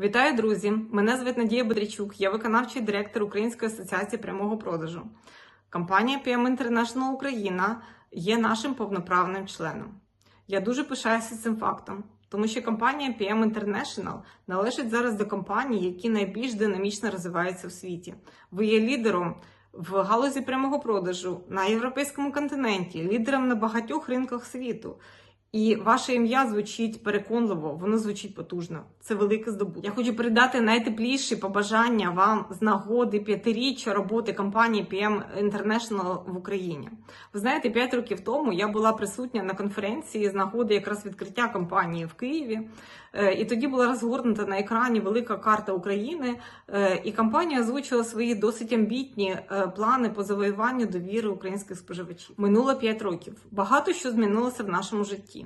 Вітаю, друзі! Мене звуть Надія Бодрячук, я виконавчий директор Української асоціації прямого продажу. Компанія PM International Україна є нашим повноправним членом. Я дуже пишаюся цим фактом, тому що компанія PM International належить зараз до компаній, які найбільш динамічно розвиваються в світі. Ви є лідером в галузі прямого продажу на європейському континенті, лідером на багатьох ринках світу. І ваше ім'я звучить переконливо, воно звучить потужно. Це велике здобуття. Я хочу передати найтепліші побажання вам з нагоди п'ятиріччя роботи компанії PM International в Україні. Ви знаєте, п'ять років тому я була присутня на конференції з нагоди якраз відкриття компанії в Києві. Е, І тоді була розгорнута на екрані велика карта України, е, і компанія озвучила свої досить амбітні е, плани по завоюванню довіри українських споживачів. Минуло 5 років. Багато що змінилося в нашому житті.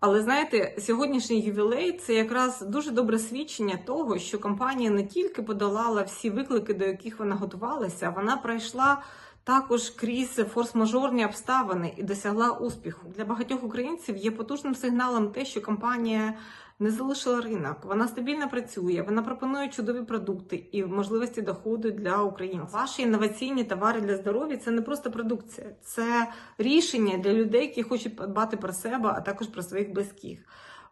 Але знаєте, сьогоднішній ювілей це якраз дуже добре свідчення того, що компанія не тільки подолала всі виклики, до яких вона готувалася, вона пройшла також крізь форс-мажорні обставини і досягла успіху. Для багатьох українців є потужним сигналом те, що компанія не залишила ринок. Вона стабільно працює, вона пропонує чудові продукти і можливості доходу для українців. Ваші інноваційні товари для здоров'я це не просто продукція, це рішення для людей, які хочуть подбати про себе, а також про своїх близьких.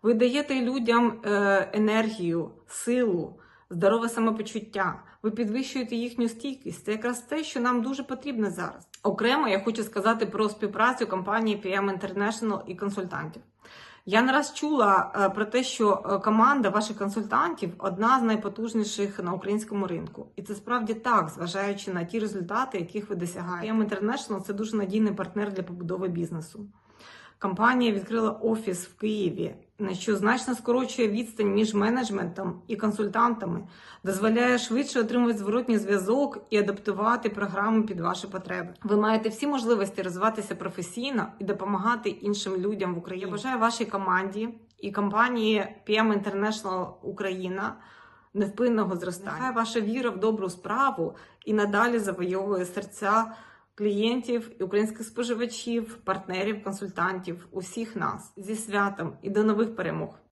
Ви даєте людям е, енергію, силу, здорове самопочуття. Ви підвищуєте їхню стійкість. Це якраз те, що нам дуже потрібно зараз. Окремо я хочу сказати про співпрацю компанії PM International і консультантів. Я не раз чула е, про те, що е, команда ваших консультантів одна з найпотужніших на українському ринку, і це справді так, зважаючи на ті результати, яких ви досягаєте. PM International – це дуже надійний партнер для побудови бізнесу. Компанія відкрила офіс в Києві, на що значно скорочує відстань між менеджментом і консультантами, дозволяє швидше отримувати зворотній зв'язок і адаптувати програму під ваші потреби. Ви маєте всі можливості розвиватися професійно і допомагати іншим людям в Україні. Я бажаю вашій команді і компанії PM International Україна невпинного зростання. Нехай ваша віра в добру справу і надалі завойовує серця клієнтів, і українських споживачів, партнерів, консультантів, усіх нас зі святом і до нових перемог.